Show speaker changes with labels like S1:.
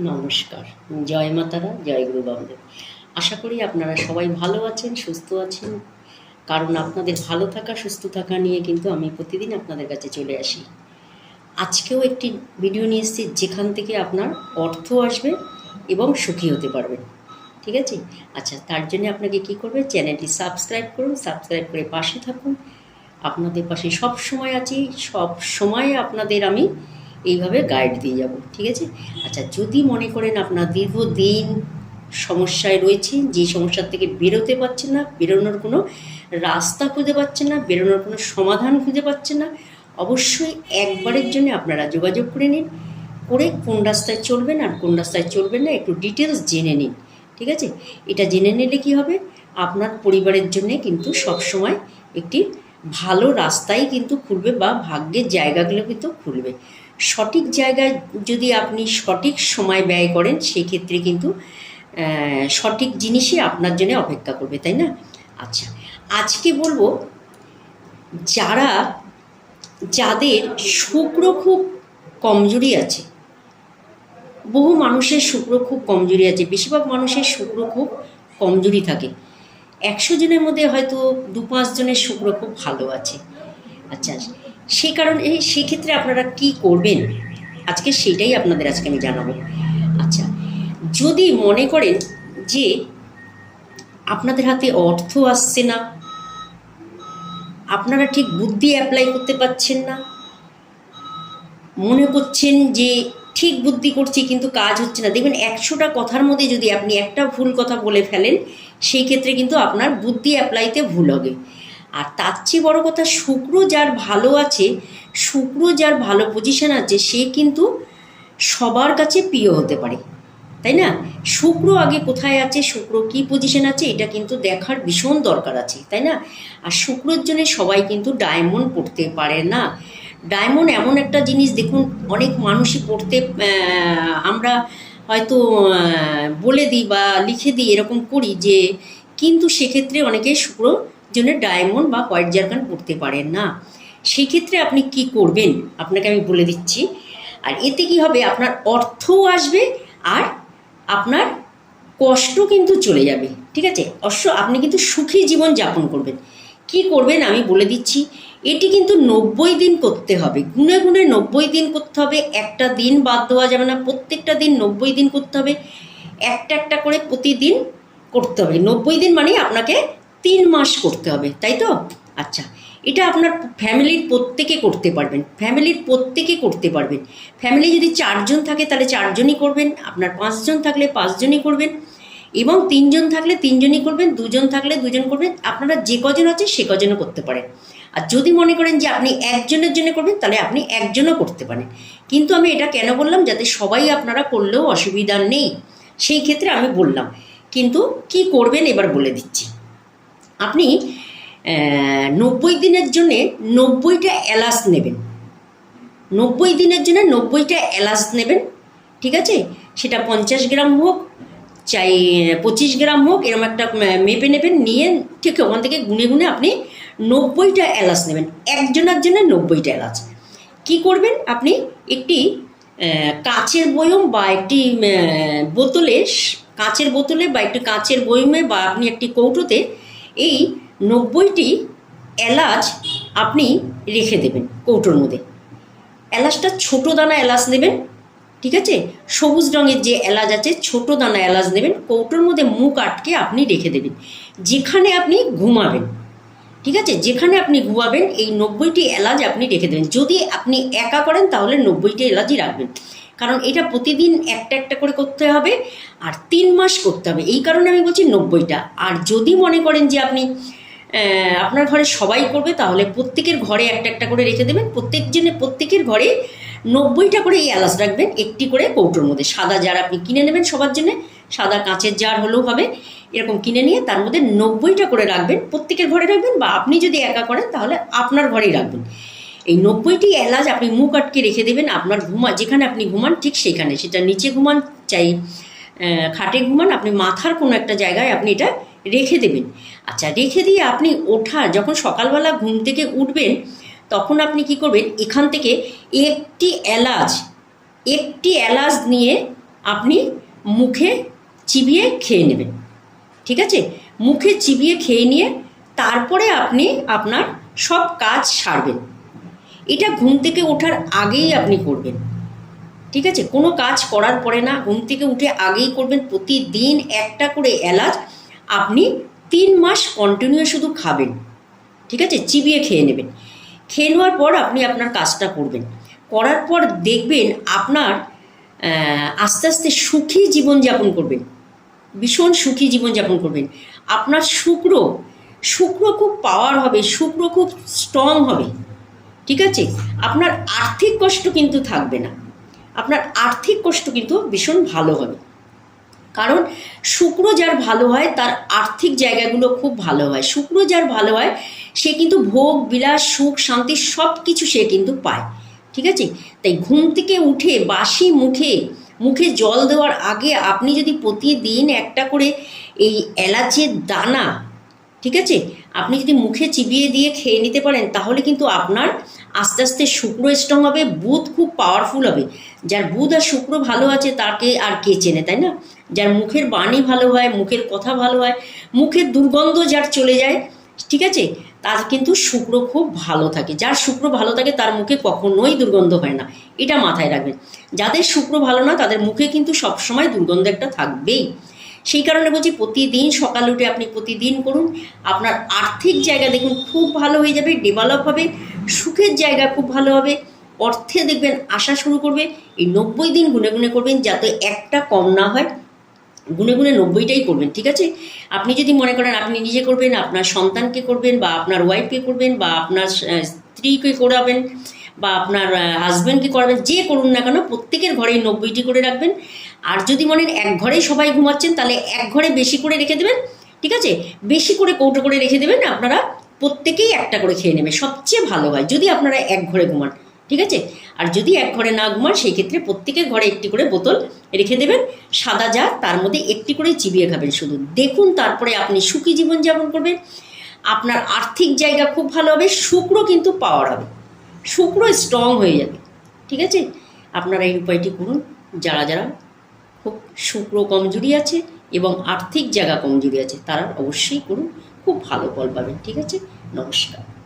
S1: নমস্কার। জয় মাতারা, জয় গুরু বামদেব। আশা করি আপনারা সবাই ভালো আছেন, সুস্থ আছেন। কারণ আপনাদের ভালো থাকা, সুস্থ থাকা নিয়ে কিন্তু আমি প্রতিদিন আপনাদের কাছে চলে আসি। আজকেও একটি ভিডিও নিয়ে এসেছি, যেখান থেকে আপনার অর্থ আসবে এবং সুখী হতে পারবেন। ঠিক আছে? আচ্ছা তার জন্য আপনাকে কি করবে? চ্যানেলটি সাবস্ক্রাইব করুন, সাবস্ক্রাইব করে পাশে থাকুন। আপনাদের পাশে সব সময় আছি, সব সময় আপনাদের আমি এইভাবে গাইড দিয়ে যাব, ঠিক আছে? আচ্ছা যদি মনে করেন আপনার দীর্ঘদিন সমস্যায় রয়েছেন যে সমস্যার থেকে বেরোতে পারছেন না, বেরোনোর কোনো রাস্তা খুঁজে পাচ্ছেন না, বেরোনোর কোনো সমাধান খুঁজে পাচ্ছেন না, অবশ্যই একবারের জন্য আপনারা যোগাযোগ করে নিন, করে কোন রাস্তায় চলবেন আর কোন রাস্তায় চলবেন না একটু ডিটেলস জেনে নিন, ঠিক আছে? এটা জেনে নিলে কি হবে? আপনার পরিবারের জন্যে কিন্তু সবসময় একটি ভালো রাস্তাই কিন্তু খুলবে বা ভাগ্যের জায়গাগুলো কিন্তু খুলবে। সঠিক জায়গায় যদি আপনি সঠিক সময় ব্যয় করেন, সেক্ষেত্রে কিন্তু সঠিক জিনিসই আপনার জন্য অপেক্ষা করবে, তাই না? আচ্ছা আজকে বলব যারা, যাদের শুক্র খুব কমজোরি আছে, বহু মানুষের শুক্র খুব কমজোরি আছে, বেশিরভাগ মানুষের শুক্র খুব কমজোরি থাকে। একশো জনের মধ্যে হয়তো দু পাঁচ জনের শুক্র খুব ভালো আছে। আচ্ছা সেই কারণে সেক্ষেত্রে আপনারা কি করবেন? আজকে সেটাই আপনাদের আজকে আমি জানাব। আচ্ছা যদি মনে করেন যে আপনাদের হাতে অর্থ আসছে না, আপনারা ঠিক বুদ্ধি অ্যাপ্লাই করতে পারছেন না, মনে করছেন যে ঠিক বুদ্ধি করছি, কিন্তু কাজ হচ্ছে না। দেখবেন একশোটা কথার মধ্যে যদি আপনি একটা ভুল কথা বলে ফেলেন, সেই ক্ষেত্রে কিন্তু আপনার বুদ্ধি অ্যাপ্লাইতে ভুল হবে। আর তার চেয়ে বড় কথা, শুক্র যার ভালো আছে, শুক্র যার ভালো পজিশন আছে, সে কিন্তু সবার কাছে প্রিয় হতে পারে। তাই না? শুক্র আগে কোথায় আছে, শুক্র কী পজিশন আছে, এটা কিন্তু দেখার ভীষণ দরকার আছে, তাই না? আর শুক্রের জন্য সবাই কিন্তু ডায়মন্ড পড়তে পারে না। ডায়মন্ড এমন একটা জিনিস দেখুন, অনেক মানুষই পড়তে আমরা হয়তো বলে দিই বা লিখে দিই, এরকম করি যে, কিন্তু সেক্ষেত্রে অনেকে শুক্র জন্য ডায়মন্ড বা হোয়াইট জার্কান পড়তে পারেন না। সেক্ষেত্রে আপনি কি করবেন? আপনাকে আমি বলে দিচ্ছি। আর এতে কি হবে? আপনার অর্থও আসবে আর আপনার কষ্ট কিন্তু চলে যাবে। ঠিক আছে? অবশ্য আপনি কিন্তু সুখী জীবন যাপন করবেন। কি করবেন আমি বলে দিচ্ছি। এটি কিন্তু নব্বই দিন করতে হবে। গুনে গুনে নব্বই দিন করতে হবে। একটা দিন বাদ দেওয়া যাবে না। প্রত্যেকটা দিন নব্বই দিন করতে হবে। একটা একটা করে প্রতিদিন করতে হবে। নব্বই দিন মানে আপনাকে তিন মাস করতে হবে, তাই তো? আচ্ছা এটা আপনার ফ্যামিলির প্রত্যেকে করতে পারবেন। ফ্যামিলির প্রত্যেকে করতে পারবেন। ফ্যামিলি যদি চারজন থাকে, তাহলে চারজনই করবেন। আপনার পাঁচজন থাকলে পাঁচজনই করবেন। এবং তিনজন থাকলে তিনজনই করবেন, দুজন থাকলে দুজন করবেন, আপনারা যে কজন আছে সে কজনও করতে পারেন। আর যদি মনে করেন যে আপনি একজনের জন্য করবেন, তাহলে আপনি একজনও করতে পারেন। কিন্তু আমি এটা কেন বললাম? যাতে সবাই আপনারা করলেও অসুবিধা নেই। সেই ক্ষেত্রে আমি বললাম। কিন্তু কি করবেন এবার বলে দিচ্ছি। আপনি নব্বই দিনের জন্যে নব্বইটা এলাচ নেবেন। নব্বই দিনের জন্য নব্বইটা এলাচ নেবেন। ঠিক আছে? সেটা পঞ্চাশ গ্রাম হোক চাই, পঁচিশ গ্রাম হোক এরকম একটা মেপে নেবেন, নিয়ে ঠিক ওখান থেকে গুনে গুনে আপনি নব্বইটা এলাচ নেবেন। একজনের জন্য নব্বইটা এলাচ। কি করবেন আপনি? একটি কাচের বয়ম বা একটি বোতলে কাঁচের বোতলে বা একটি কাঁচের বয়মে বা আপনি একটি কৌটোতে এই নব্বইটি এলাচ আপনি রেখে দেবেন কৌটোর মধ্যে। এলাচটা ছোটো দানা এলাচ নেবেন ঠিক আছে? সবুজ রঙের যে এলাচ আছে, ছোট দানা এলাচ নেবেন কৌটোর মধ্যে মুখ আটকে আপনি রেখে দেবেন। যেখানে আপনি ঘুমাবেন, ঠিক আছে? যেখানে আপনি ঘুমাবেন, এই নব্বইটি এলাচ আপনি রেখে দেবেন। যদি আপনি একা করেন, তাহলে নব্বইটি এলাচই রাখবেন। কারণ এটা প্রতিদিন একটা একটা করে করতে হবে, আর তিন মাস করতে হবে। এই কারণে আমি বলছি নব্বইটা। আর যদি মনে করেন যে আপনি আপনার ঘরে সবাই করবে, তাহলে প্রত্যেকের ঘরে একটা একটা করে রেখে দেবেন। প্রত্যেকজনে প্রত্যেকের ঘরে নব্বইটা করে এই এলাচ রাখবেন, একটি করে কৌটোর মধ্যে। সাদা জার আপনি কিনে নেবেন সবার জন্য, সাদা কাঁচের জার হলেও হবে, এরকম কিনে নিয়ে তার মধ্যে নব্বইটা করে রাখবেন, প্রত্যেকের ঘরে রাখবেন বা আপনি যদি একা করেন তাহলে আপনার ঘরেই রাখবেন। এই নব্বইটি এলাচ আপনি মুখ আটকে রেখে দেবেন, আপনার ঘুমা যেখানে আপনি ঘুমান ঠিক সেখানে সেটা নিচে ঘুমান, চাই খাটে ঘুমান, আপনি মাথার কোনো একটা জায়গায় আপনি এটা রেখে দেবেন। আচ্ছা রেখে দিয়ে আপনি ওঠা যখন সকালবেলা ঘুম থেকে উঠবেন তখন আপনি কি করবেন? এখান থেকে একটি এলাচ একটি এলাচ নিয়ে আপনি মুখে চিবিয়ে খেয়ে নেবেন। ঠিক আছে? মুখে চিবিয়ে খেয়ে নিয়ে তারপরে আপনি আপনার সব কাজ সারবেন। এটা ঘুম থেকে ওঠার আগেই আপনি করবেন। ঠিক আছে? কোনো কাজ করার পরে না, ঘুম থেকে উঠে আগেই করবেন। প্রতিদিন একটা করে এলাচ আপনি তিন মাস কন্টিনিউ শুধু খাবেন। ঠিক আছে? চিবিয়ে খেয়ে নেবেন। খেয়ে নেওয়ার পর আপনি আপনার কাজটা করবেন। করার পর দেখবেন আপনার আস্তে আস্তে সুখী জীবনযাপন করবেন। ভীষণ সুখী জীবনযাপন করবেন। আপনার শুক্র শুক্র খুব পাওয়ার হবে, শুক্র খুব স্ট্রং হবে। ঠিক আছে? আপনার আর্থিক কষ্ট কিন্তু থাকবে না। আপনার আর্থিক কষ্ট কিন্তু ভীষণ ভালো হবে। কারণ শুক্র যার ভালো হয়, তার আর্থিক জায়গাগুলো খুব ভালো হয়। শুক্র যার ভালো হয়, সে কিন্তু ভোগ, বিলাস, সুখ, শান্তি সব কিছু সে কিন্তু পায়। ঠিক আছে? তাই ঘুম থেকে উঠে, বাসি মুখে মুখে জল দেওয়ার আগে আপনি যদি প্রতিদিন একটা করে এই এলাচের দানা ঠিক আছে? আপনি যদি মুখে চিবিয়ে দিয়ে খেয়ে নিতে পারেন, তাহলে কিন্তু আপনার আস্তে আস্তে শুক্র স্ট্রং হবে, বুধ খুব পাওয়ারফুল হবে। যার বুধ আর শুক্র ভালো আছে, তাকে আর কে চেনে, তাই না? যার মুখের বাণী ভালো হয়, মুখের কথা ভালো হয়, মুখের দুর্গন্ধ যার চলে যায়, ঠিক আছে? তার কিন্তু শুক্র খুব ভালো থাকে। যার শুক্র ভালো থাকে, তার মুখে কখনোই দুর্গন্ধ হয় না। এটা মাথায় রাখবেন। যাদের শুক্র ভালো না, তাদের মুখে কিন্তু সবসময় দুর্গন্ধ একটা থাকবেই। সেই কারণে বলছি প্রতিদিন সকাল উঠে আপনি প্রতিদিন করুন। আপনার আর্থিক জায়গা দেখুন, খুব ভালো হয়ে যাবে ডেভেলপ হবে, সুখের জায়গা খুব ভালো হবে, অর্থে দেখবেন আসা শুরু করবে, এই নব্বই দিন গুনে গুনে করবেন যাতে একটা কম না হয়। গুনে গুনে নব্বইটাই করবেন, ঠিক আছে? আপনি যদি মনে করেন আপনি নিজে করবেন, আপনার সন্তানকে করবেন বা আপনার ওয়াইফকে করবেন বা আপনার স্ত্রীকে করাবেন বা আপনার হাজব্যান্ডকে করাবেন, যে করুন না কেন, প্রত্যেকের ঘরেই নব্বইটি করে রাখবেন। আর যদি মনেন এক ঘরেই সবাই ঘুমাচ্ছেন, তাহলে এক ঘরে বেশি করে রেখে দেবেন, ঠিক আছে? বেশি করে কৌটো করে রেখে দেবেন, আপনারা প্রত্যেকেই একটা করে খেয়ে নেবে সবচেয়ে ভালো হয় যদি আপনারা এক ঘরে ঘুমান, ঠিক আছে? আর যদি এক ঘরে না ঘুমান, সেই ক্ষেত্রে প্রত্যেকের ঘরে একটি করে বোতল রেখে দেবেন, সাদা যা, তার মধ্যে একটি করে চিবিয়ে খাবেন শুধু। দেখুন তারপরে আপনি সুখী জীবনযাপন করবেন। আপনার আর্থিক জায়গা খুব ভালো হবে শুক্র কিন্তু পাওয়ার হবে। শুক্র স্ট্রং হয়ে যাবে। ঠিক আছে? আপনারা এই উপায়টি করুন। যারা যারা খুব শুক্র কমজোরি আছে এবং আর্থিক জায়গা কমজোরি আছে, তারা অবশ্যই করুন। খুব ভালো ফল পাবেন। ঠিক আছে? নমস্কার।